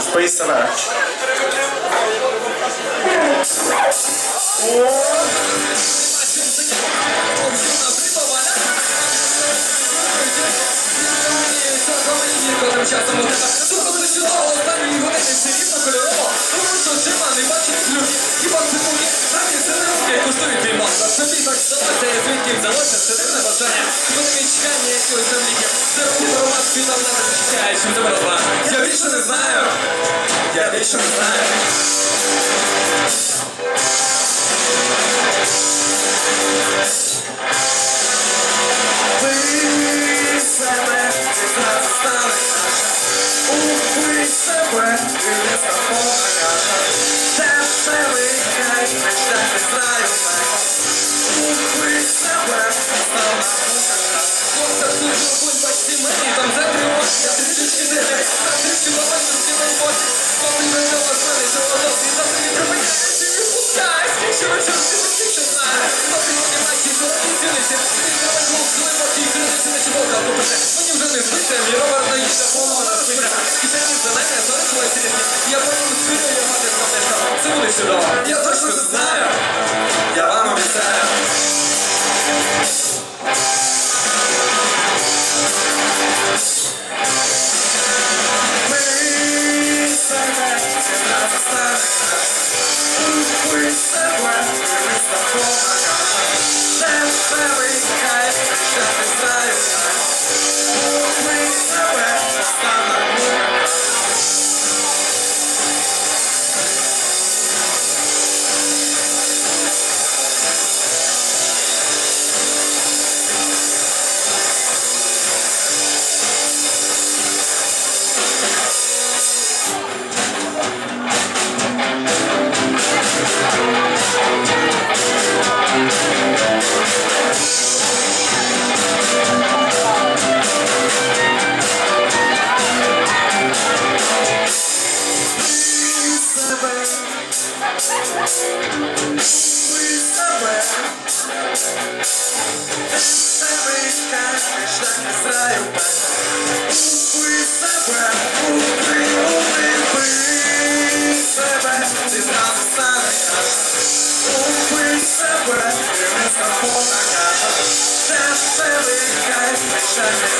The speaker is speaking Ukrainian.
Вписана. Часом у тебе Сука, все останні години все рівно кольорово Тому що не бачить люди Хіба це мої самі сироки коштують твій мозок Тобі так сталося, я звідки взялося прощай, чем ты братва Я лично не знаю, я лично не знаю. Ты самая Увы, с ты не с тобой, а я Так привыкай, мечтать не знаю, Я точно знаю. sun.